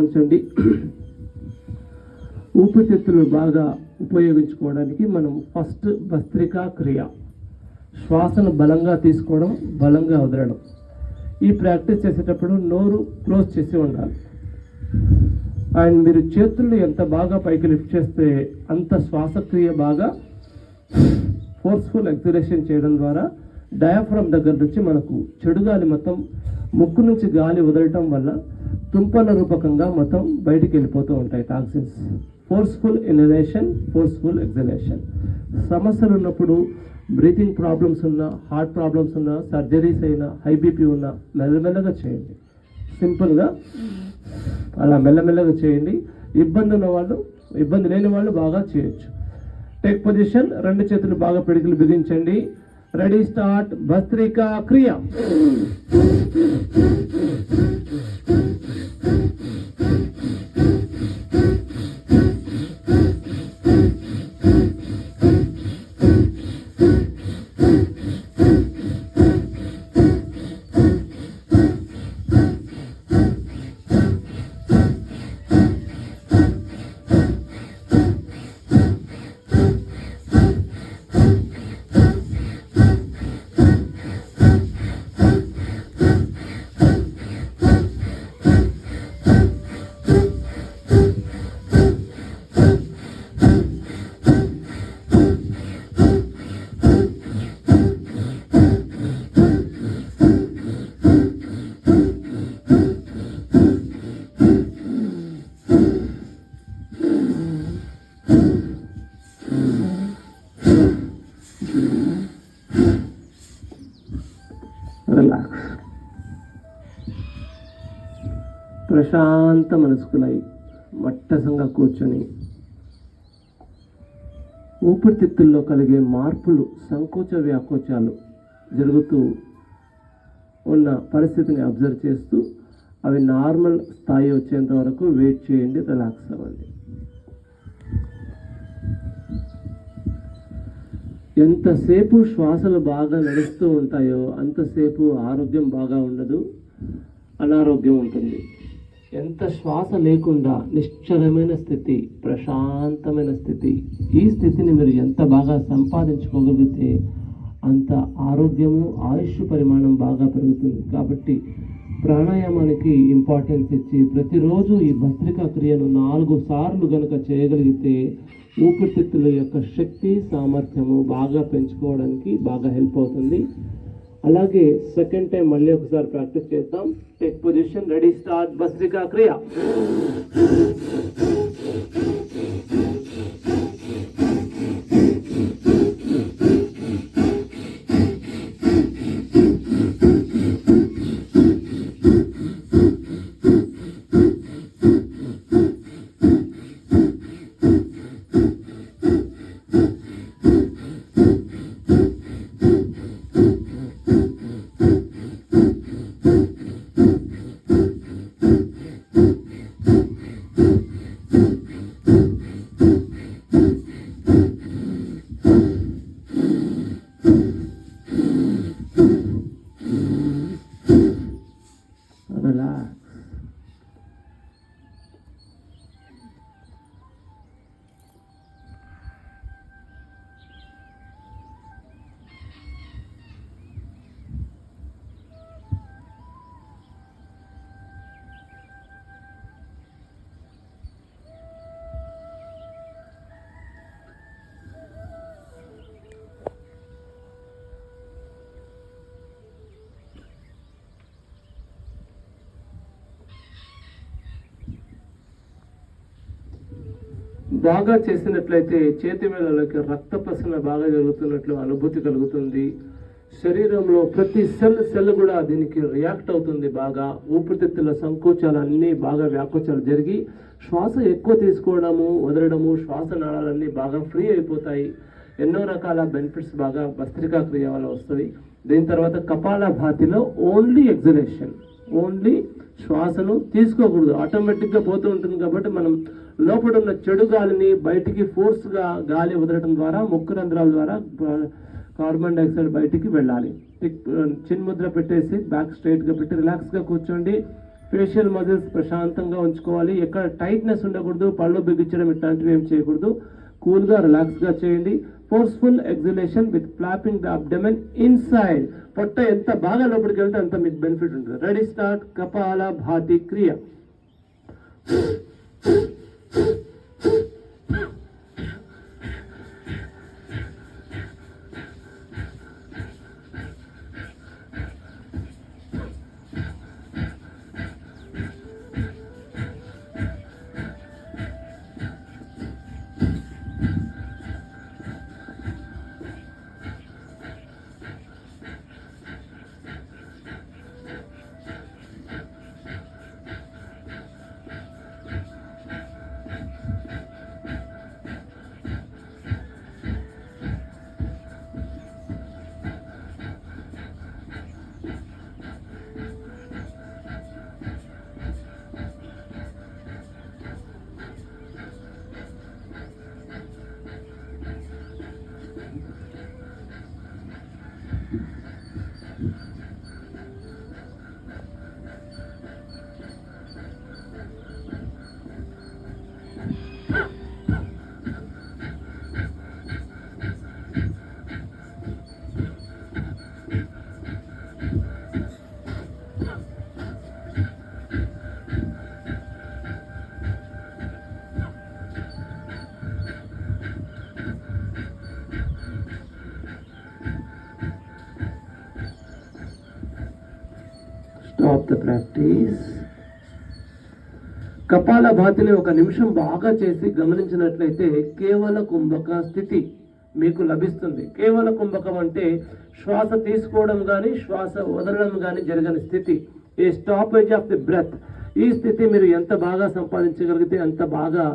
ఉంచండి. ఊపిరితిత్తులను బాగా ఉపయోగించుకోవడానికి మనం ఫస్ట్ భస్త్రికా క్రియ. శ్వాసను బలంగా తీసుకోవడం బలంగా వదలడం. ఈ ప్రాక్టీస్ చేసేటప్పుడు నోరు క్లోజ్ చేసి ఉండాలి. అండ్ మీరు చేతులు ఎంత బాగా పైకి లిఫ్ట్ చేస్తే అంత శ్వాసక్రియ బాగా ఫోర్స్ఫుల్ ఎక్సలేషన్ చేయడం ద్వారా డయాఫ్రమ్ దగ్గర నుంచి మనకు చెడు గాలి మొత్తం ముక్కు నుంచి గాలి వదలటం వల్ల తుంపల రూపకంగా మొత్తం బయటికి వెళ్ళిపోతూ ఉంటాయి toxins. Forceful inhalation forceful exhalation సమస్యలు ఉన్నప్పుడు బ్రీతింగ్ ప్రాబ్లమ్స్ ఉన్నా హార్ట్ ప్రాబ్లమ్స్ ఉన్నా సర్జరీస్ అయినా హై బీపీ ఉన్నా మెల్లమెల్లగా చేయండి. సింపుల్గా అలా మెల్లమెల్లగా చేయండి. ఇబ్బంది ఉన్న వాళ్ళు ఇబ్బంది లేని వాళ్ళు బాగా చేయొచ్చు. టేక్ పొజిషన్ రెండు చేతులు బాగా పిడికిలు బిగించండి. రెడీ స్టార్ట్ భస్త్రికా క్రియ. ప్రశాంత మనసుకులై మట్టసంగా కూర్చొని ఊపిరితిత్తుల్లో కలిగే మార్పులు సంకోచ వ్యాకోచాలు జరుగుతూ ఉన్న పరిస్థితిని అబ్జర్వ్ చేస్తూ అవి నార్మల్ స్థాయి వచ్చేంత వరకు వెయిట్ చేయండి రిలాక్స్ అవ్వండి. ఎంతసేపు శ్వాసలు బాగా నడుస్తూ ఉంటాయో అంతసేపు ఆరోగ్యం బాగా ఉండదు అనారోగ్యం ఉంటుంది. ఎంత శ్వాస లేకుండా నిశ్చలమైన స్థితి ప్రశాంతమైన స్థితి. ఈ స్థితిని మీరు ఎంత బాగా సంపాదించుకోగలిగితే అంత ఆరోగ్యము ఆయుష్ పరిమాణం బాగా పెరుగుతుంది. కాబట్టి ప్రాణాయామానికి ఇంపార్టెన్స్ ఇచ్చి ప్రతిరోజు ఈ భద్రికా క్రియను నాలుగు సార్లు గనుక చేయగలిగితే ఊపిరితిత్తుల యొక్క శక్తి సామర్థ్యము బాగా పెంచుకోవడానికి బాగా హెల్ప్ అవుతుంది. అలాగే సెకండ్ టైం మళ్ళీ ఒకసారి ప్రాక్టీస్ చేద్దాం. టెక్ పొజిషన్ రెడీ స్టార్ట్ భస్త్రికా క్రియ. బాగా చేసినట్లయితే చేతి వేళ్ళలోకి రక్త ప్రసరణ బాగా జరుగుతున్నట్లు అనుభూతి కలుగుతుంది. శరీరంలో ప్రతి సెల్ సెల్ కూడా దీనికి రియాక్ట్ అవుతుంది బాగా. ఊపిరితిత్తుల సంకోచాలు అన్నీ బాగా వ్యాకోచాలు జరిగి శ్వాస ఎక్కువ తీసుకోవడము వదలడము శ్వాస నాళాలన్నీ బాగా ఫ్రీ అయిపోతాయి. ఎన్నో రకాల బెనిఫిట్స్ బాగా భస్త్రికా క్రియ వల్ల వస్తుంది దీని తర్వాత కపాల భాతిలో ఓన్లీ ఎగ్జలేషన్ ఓన్లీ శ్వాసను తీసుకోకూడదు. ఆటోమేటిక్గా పోతూ ఉంటుంది కాబట్టి మనం లోపల ఉన్న చెడు గాలిని బయటికి ఫోర్స్గా గాలి వదలడం ద్వారా ముక్కు రంధ్రాల ద్వారా కార్బన్ డైఆక్సైడ్ బయటికి వెళ్ళాలి. టిక్- చిన్ముద్ర పెట్టేసి బ్యాక్ స్ట్రైట్గా పెట్టి రిలాక్స్గా కూర్చోండి. ఫేషియల్ మజిల్స్ ప్రశాంతంగా ఉంచుకోవాలి. ఎక్కడ టైట్నెస్ ఉండకూడదు. పళ్ళు బిగించడం ఇట్లాంటివి ఏం చేయకూడదు. కూల్గా రిలాక్స్గా చేయండి. Forceful exhalation with flapping the abdomen inside పొట్ట ఎంత బాగా లోపలికి వెళ్తే అంత మీకు బెనిఫిట్ ఉంటుంది. రెడీ స్టార్ట్ కపాల భాతి క్రియ ప్రాక్టీస్ కపాల భాతిని ఒక నిమిషం బాగా చేసి గమనించినట్లయితే కేవల కుంభక స్థితి మీకు లభిస్తుంది. కేవల కుంభకం అంటే శ్వాస తీసుకోవడం కానీ శ్వాస వదలడం కానీ జరగని స్థితి. A stoppage of the breath ఈ స్థితి మీరు ఎంత బాగా సంపాదించగలిగితే అంత బాగా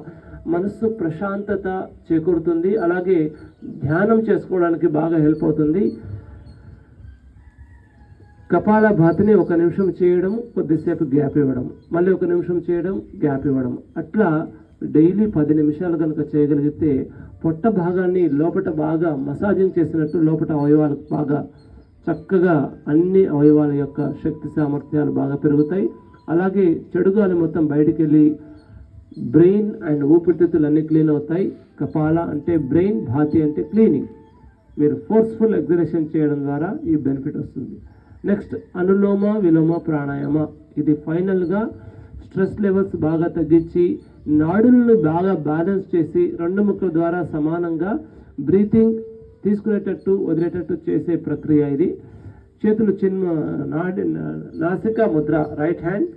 మనస్సు ప్రశాంతత చేకూరుతుంది. అలాగే ధ్యానం చేసుకోవడానికి బాగా హెల్ప్ అవుతుంది. కపాల భాతిని ఒక నిమిషం చేయడం కొద్దిసేపు గ్యాప్ ఇవ్వడం మళ్ళీ ఒక నిమిషం చేయడం గ్యాప్ ఇవ్వడం. అట్లా డైలీ పది నిమిషాలు కనుక చేయగలిగితే పొట్ట భాగాన్ని లోపట బాగా మసాజింగ్ చేసినట్టు లోపట అవయవాలు బాగా చక్కగా అన్ని అవయవాల యొక్క శక్తి సామర్థ్యాలు బాగా పెరుగుతాయి. అలాగే చెడుగాలి మొత్తం బయటికి వెళ్ళి బ్రెయిన్ అండ్ ఊపిరితిత్తులు అన్ని క్లీన్ అవుతాయి. కపాల అంటే బ్రెయిన్ భాతి అంటే క్లీనింగ్. మీరు ఫోర్స్ఫుల్ ఎగ్జరేషన్ చేయడం ద్వారా ఈ బెనిఫిట్ వస్తుంది. నెక్స్ట్ అనులోమ విలోమ ప్రాణాయామ ఇది ఫైనల్గా స్ట్రెస్ లెవెల్స్ బాగా తగ్గించి నాడులను బాగా బ్యాలెన్స్ చేసి రెండు ముక్కల ద్వారా సమానంగా బ్రీతింగ్ తీసుకునేటట్టు వదిలేటట్టు చేసే ప్రక్రియ ఇది. చేతులు చిన్న నాడి నాసిక ముద్ర రైట్ హ్యాండ్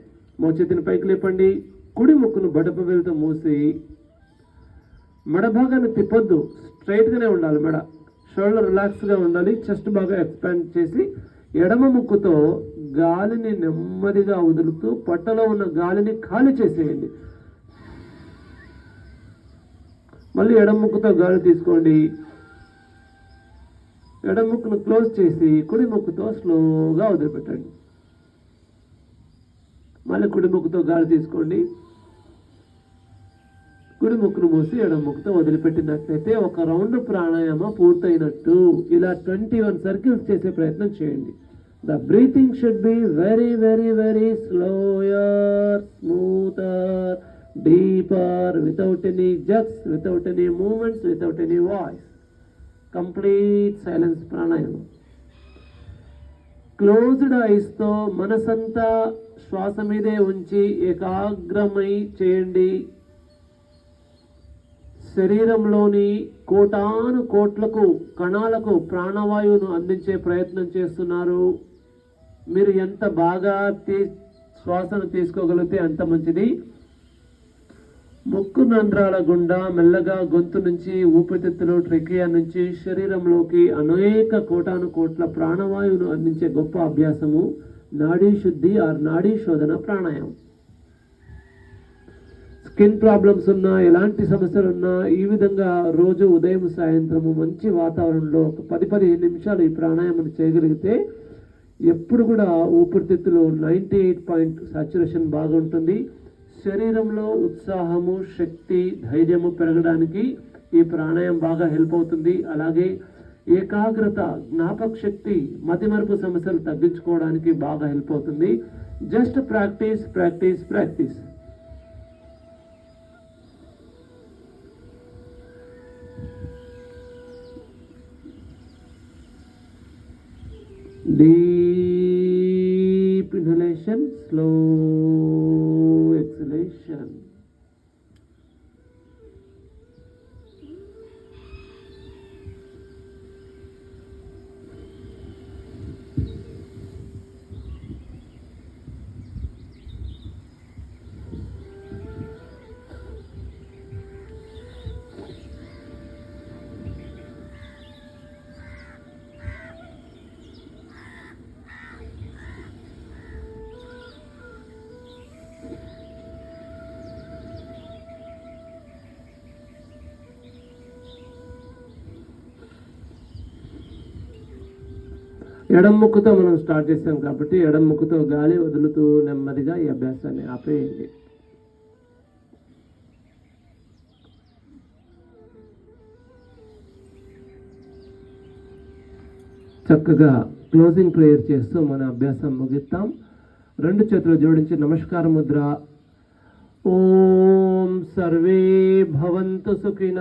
మోచేతిని పైకి లేపండి. కుడి ముక్కును బడప వెలుతో మూసి మెడ భాగాన్ని తిప్పొద్దు స్ట్రైట్గానే ఉండాలి మెడ. షోల్డర్ రిలాక్స్గా ఉండాలి. చెస్ట్ బాగా ఎక్స్పాండ్ చేసి ఎడమ ముక్కుతో గాలిని నెమ్మదిగా వదులుతూ పొట్టలో ఉన్న గాలిని ఖాళీ చేసేయండి. మళ్ళీ ఎడమ ముక్కుతో గాలి తీసుకోండి. ఎడమ ముక్కును క్లోజ్ చేసి కుడి ముక్కుతో స్లోగా వదిలిపెట్టండి. మళ్ళీ కుడి ముక్కుతో గాలి తీసుకోండి. కుడి ముక్కును మూసి ఎడమ ముక్కుతో వదిలిపెట్టినట్లయితే ఒక రౌండ్ ప్రాణాయామ పూర్తయినట్టు. ఇలా ట్వంటీ వన్ సర్కిల్స్ చేసే ప్రయత్నం చేయండి. The breathing should be very very very slower smoother deeper without any jerks without any movements without any voice. Complete silence pranayama. Closed ఐస్తో మనసంతా శ్వాస మీదే ఉంచి ఏకాగ్రమై చేయండి. శరీరంలోని కోటాను కోట్లకు కణాలకు ప్రాణవాయువును అందించే ప్రయత్నం చేస్తున్నారు. మీరు ఎంత బాగా తీ శ్వాసను తీసుకోగలిగితే అంత మంచిది. ముక్కు నంద్రాల గుండా మెల్లగా గొంతు నుంచి ఊపిరితిత్తులు ట్రెకియా నుంచి శరీరంలోకి అనేక కోటాను కోట్ల ప్రాణవాయువును అందించే గొప్ప అభ్యాసము నాడీ శుద్ధి ఆర్ నాడీ శోధన ప్రాణాయామం. స్కిన్ ప్రాబ్లమ్స్ ఉన్నా ఎలాంటి సమస్యలు ఉన్నా ఈ విధంగా రోజు ఉదయం సాయంత్రము మంచి వాతావరణంలో ఒక పది పదిహేను నిమిషాలు ఈ ప్రాణాయామం చేయగలిగితే ఎప్పుడు కూడా ఊపిరితిత్తులు నైంటీ ఎయిట్ పాయింట్ సాచురేషన్ బాగుంటుంది. శరీరంలో ఉత్సాహము శక్తి ధైర్యము పెరగడానికి ఈ ప్రాణాయామం బాగా హెల్ప్ అవుతుంది. అలాగే ఏకాగ్రత జ్ఞాపక శక్తి మతిమరుపు సమస్యలు తగ్గించుకోవడానికి బాగా హెల్ప్ అవుతుంది. Just practice practice practice. Deep inhalation, slow exhalation. ఎడం ముక్కుతో మనం స్టార్ట్ చేసాం కాబట్టి ఎడముక్కుతో గాలి వదులుతూ నెమ్మదిగా ఈ అభ్యాసాన్ని ఆపేయండి. చక్కగా క్లోజింగ్ ప్రేయర్ చేస్తూ మన అభ్యాసం ముగిస్తాం రెండు చేతులు జోడించి నమస్కార ముద్ర. ఓం సర్వే భవంతు సుఖిన.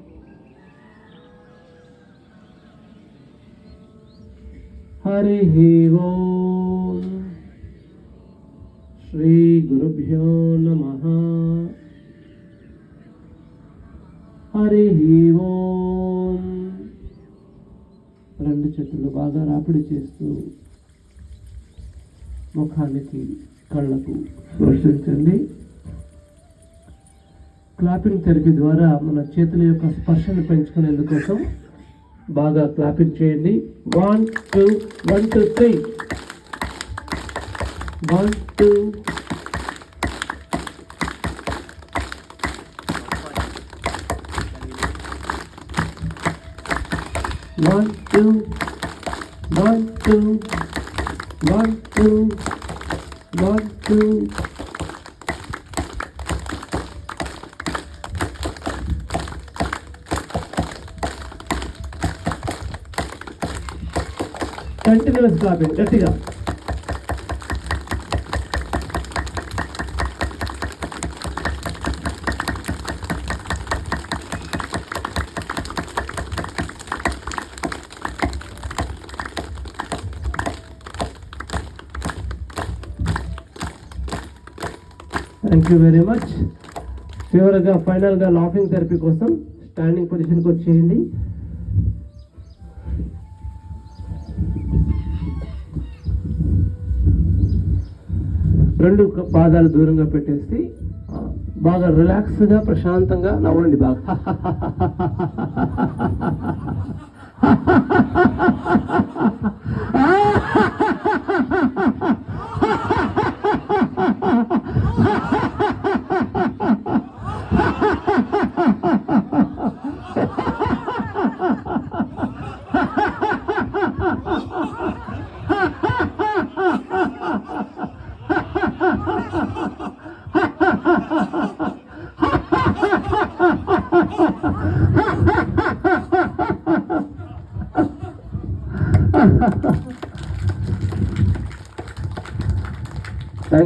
హరి ఓ శ్రీ గురుభ్యో నమ హరి రెండు చెట్లు బాగా రాపిడి చేస్తూ ముఖానికి కళ్ళకు స్పర్శించండి. క్లాపింగ్ థెరపీ ద్వారా మన చేతుల యొక్క స్పర్శను పెంచుకునేందుకోసం బాగా క్లాపింగ్ చేయండి. One two one two three one two one two one two one two one two continuous clapping గట్టిగా థ్యాంక్ యూ వెరీ మచ్ చివరిగా ఫైనల్గా లాఫింగ్ థెరపీ కోసం స్టాండింగ్ పొజిషన్కి వచ్చేయండి రెండు క- పాదాలు దూరంగా పెట్టేసి బాగా రిలాక్స్గా ప్రశాంతంగా నవ్వండి బాగా.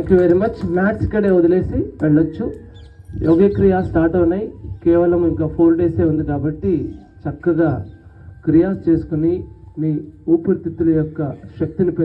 Thank you very much maths ఇక్కడే వదిలేసి వెళ్ళొచ్చు. యోగక్రియ స్టార్ట్ అవునాయి. కేవలం ఇంకా ఫోర్ డేసే ఉంది కాబట్టి చక్కగా క్రియాస్ చేసుకుని మీ ఊపిరితిత్తుల యొక్క శక్తిని పెంచు